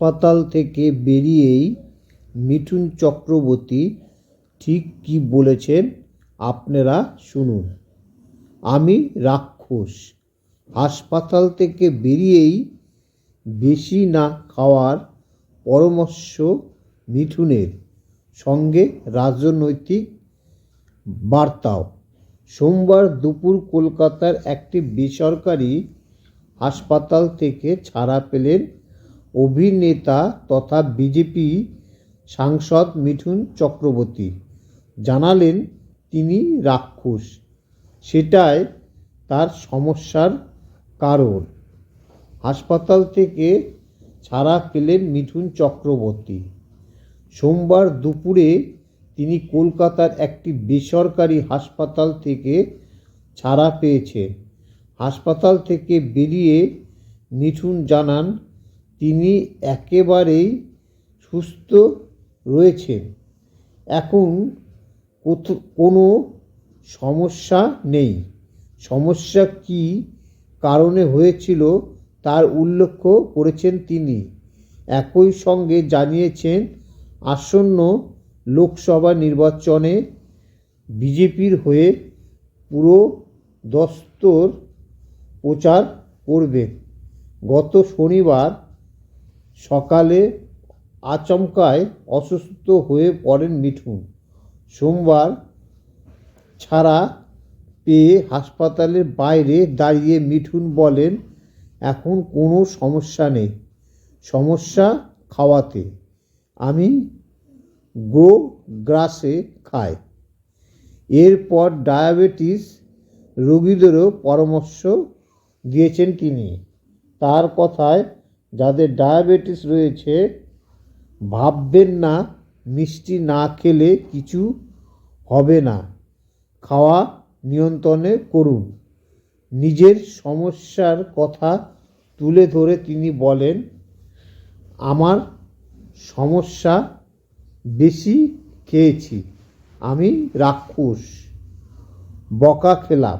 হাসপাতাল থেকে বেরিয়েই মিঠুন চক্রবর্তী ঠিক কী বলেছেন আপনারা শুনুন। আমি রাক্ষস। হাসপাতাল থেকে বেরিয়েই বেশি না খাওয়ার পরামর্শ মিঠুনের। সঙ্গে রাজনৈতিক বার্তাও। সোমবার দুপুর কলকাতার একটি বেসরকারি হাসপাতাল থেকে ছাড়া পেলেন অভিনেতা তথা বিজেপি সাংসদ মিঠুন চক্রবর্তী। জানালেন তিনি রাক্ষস। সেটাই তার সমস্যার কারণ। হাসপাতাল থেকে ছাড়া পেলেন মিঠুন চক্রবর্তী। সোমবার দুপুরে তিনি কলকাতার একটি বেসরকারি হাসপাতাল থেকে ছাড়া পেয়েছেন। হাসপাতাল থেকে বেরিয়ে মিঠুন জানান তিনি একেবারেই সুস্থ রয়েছেন। এখন কোনো সমস্যা নেই। সমস্যা কী কারণে হয়েছিল তার উল্লেখ করেছেন তিনি। একই সঙ্গে জানিয়েছেন, আসন্ন লোকসভা নির্বাচনে বিজেপির হয়ে পুরো দস্তর প্রচার করবেন। গত শনিবার সকালে আচমকায় অসুস্থ হয়ে পড়েন মিঠুন। সোমবার ছাড়া পেয়ে হাসপাতালের বাইরে দাঁড়িয়ে মিঠুন বলেন, এখন কোনো সমস্যা নেই। সমস্যা খাওয়াতে। আমি গ্রো গ্রাসে খাই। এরপর ডায়াবেটিস রোগীদেরও পরামর্শ দিয়েছেন তিনি। তার কথায় যাদের ডায়াবেটিস রয়েছে, ভাববেন না, মিষ্টি না খেলে কিছু হবে না। খাওয়া নিয়ন্ত্রণে করুন। নিজের সমস্যার কথা তুলে ধরে তিনি বলেন, আমার সমস্যা বেশি খেয়েছি। আমি রাক্ষস, বকা খেলাম।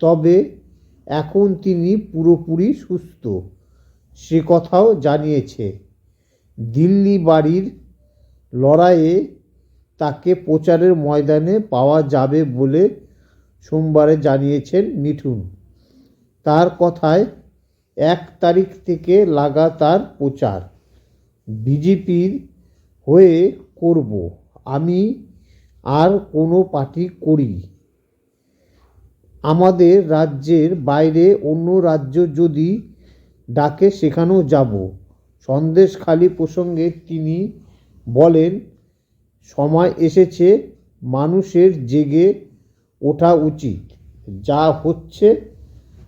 তবে এখন তিনি পুরোপুরি সুস্থ। সে কথাও জানিয়েছে। দিল্লি বাড়ির লড়াইয়ে তাকে প্রচারের ময়দানে পাওয়া যাবে বলে সোমবারে জানিয়েছেন মিঠুন। তার কথায়, এক তারিখ থেকে লাগাতার প্রচার। বিজেপির হয়ে করব, আমি আর কোনো পার্টি করি। আমাদের রাজ্যের বাইরে অন্য রাজ্য যদি ডাকে, সেখানেও যাব। সন্দেশখালি প্রসঙ্গে তিনি বলেন, সময় এসেছে, মানুষের জেগে ওঠা উচিত। যা হচ্ছে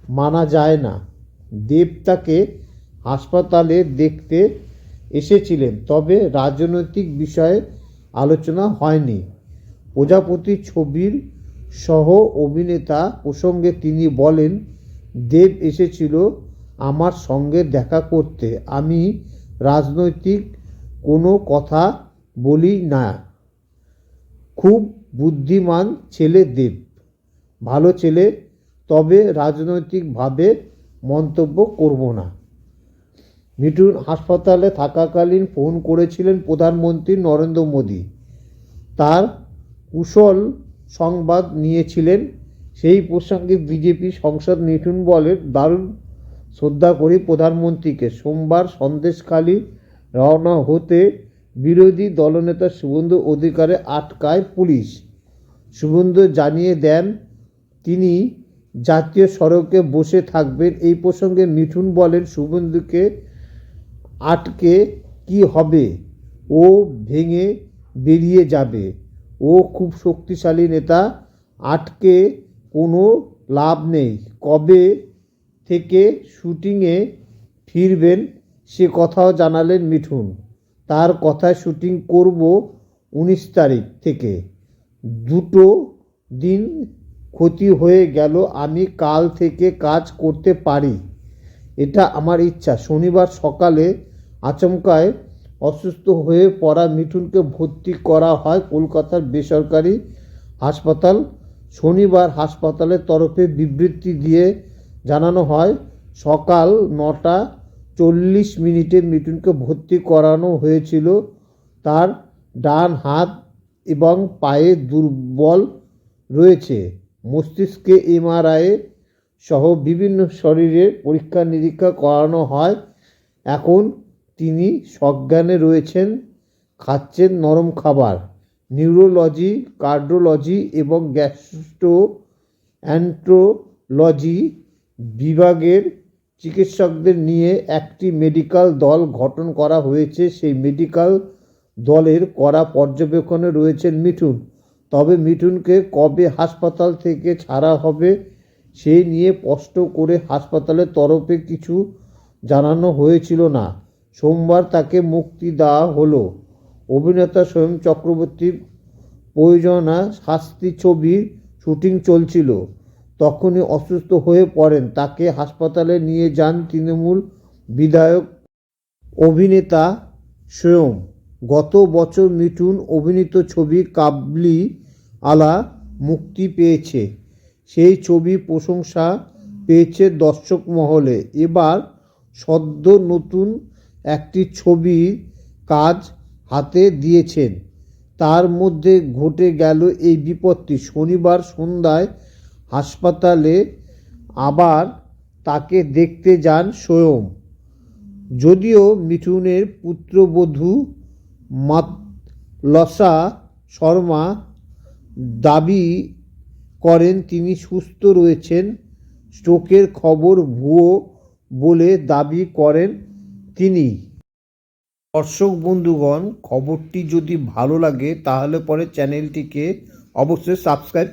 মানা যায় না। দেব তাকে হাসপাতালে দেখতে এসেছিলেন, তবে রাজনৈতিক বিষয়ে আলোচনা হয়নি। প্রজাপতি ছবির সহ অভিনেতা প্রসঙ্গে তিনি বলেন, দেব এসেছিল আমার সঙ্গে দেখা করতে। আমি রাজনৈতিক কোনো কথা বলি না। খুব বুদ্ধিমান ছেলে দেব। ভালো ছেলে, তবে রাজনৈতিকভাবে মন্তব্য করব না। মিঠুন হাসপাতালে থাকাকালীন ফোন করেছিলেন প্রধানমন্ত্রী নরেন্দ্র মোদী। তার কুশল সংবাদ নিয়েছিলেন। সেই প্রসঙ্গে বিজেপি সংসদ মিঠুন বলেন, দারুণ শ্রদ্ধা করি প্রধানমন্ত্রীকে। সোমবার সন্দেশখালী রওনা হতে বিরোধী দলনেতা শুভেন্দু অধিকারে আটকায় পুলিশ। শুভেন্দু জানিয়ে দেন, তিনি জাতীয় সড়কে বসে থাকবেন। এই প্রসঙ্গে মিঠুন বলেন, শুভেন্দুকে আটকে কি হবে? ও ভেঙে বেরিয়ে যাবে। ও খুব শক্তিশালী নেতা। আটকে কোনো লাভ নেই। কবে থেকে শুটিংয়ে ফিরবেন, সে কথাও জানালেন মিঠুন। তার কথায় শুটিং করব উনিশ তারিখ থেকে। দুটো দিন ক্ষতি হয়ে গেল, আমি কাল থেকে কাজ করতে পারি। এটা আমার ইচ্ছা। শনিবার সকালে আচমকায় অসুস্থ হয়ে পড়া মিঠুনকে ভর্তি করা হয় কলকাতার বেসরকারি হাসপাতাল। শনিবার হাসপাতালের তরফে বিবৃতি দিয়ে জানানো হয়, সকাল নটা চল্লিশ মিনিটে মিঠুনকে ভর্তি করানো হয়েছিল। তার ডান হাত এবং পায়ে দুর্বল রয়েছে। মস্তিষ্কে এমআরআই সহ বিভিন্ন শরীরের পরীক্ষা নিরীক্ষা করানো হয়। এখন তিনি সজ্ঞানে রয়েছেন, খাচ্ছেন নরম খাবার। নিউরোলজি, কার্ডিওলজি এবং গ্যাস্ট্রো অ্যান্ট্রোলজি বিভাগের চিকিৎসকদের নিয়ে একটি মেডিকেল দল গঠন করা হয়েছে। সেই মেডিকেল দলের কড়া পর্যবেক্ষণে রয়েছেন মিঠুন। তবে মিঠুনকে কবে হাসপাতাল থেকে ছাড়া হবে সেই নিয়ে স্পষ্ট করে হাসপাতালের তরফে কিছু জানানো হয়েছিল না। সোমবার তাকে মুক্তি দেওয়া হলো। অভিনেতা স্বয়ং চক্রবর্তীর প্রয়োজনা শাস্তি ছবির শুটিং চলছিল। তখনই অসুস্থ হয়ে পড়েন। তাকে হাসপাতালে নিয়ে যান তৃণমূল বিধায়ক অভিনেতা স্বয়ং। গত বছর মিঠুন অভিনীত ছবি কাবলি আলা মুক্তি পেয়েছে। সেই ছবি প্রশংসা পেয়েছে দর্শক মহলে। এবার সদ্য নতুন একটি ছবি কাজ হাতে দিয়েছেন। তার মধ্যে ঘটে গেল এই বিপত্তি। শনিবার সন্ধ্যায় হাসপাতালে আবার তাকে দেখতে যান স্বয়ং। যদিও মিঠুনের পুত্রবধূ মাতলসা শর্মা দাবি করেন, তিনি সুস্থ রয়েছেন। স্ট্রোকের খবর ভুয়ো বলে দাবি করেন তিনি। দর্শক বন্ধুগণ, খবরটি যদি ভালো লাগে তাহলে পরে চ্যানেলটিকে অবশ্যই সাবস্ক্রাইব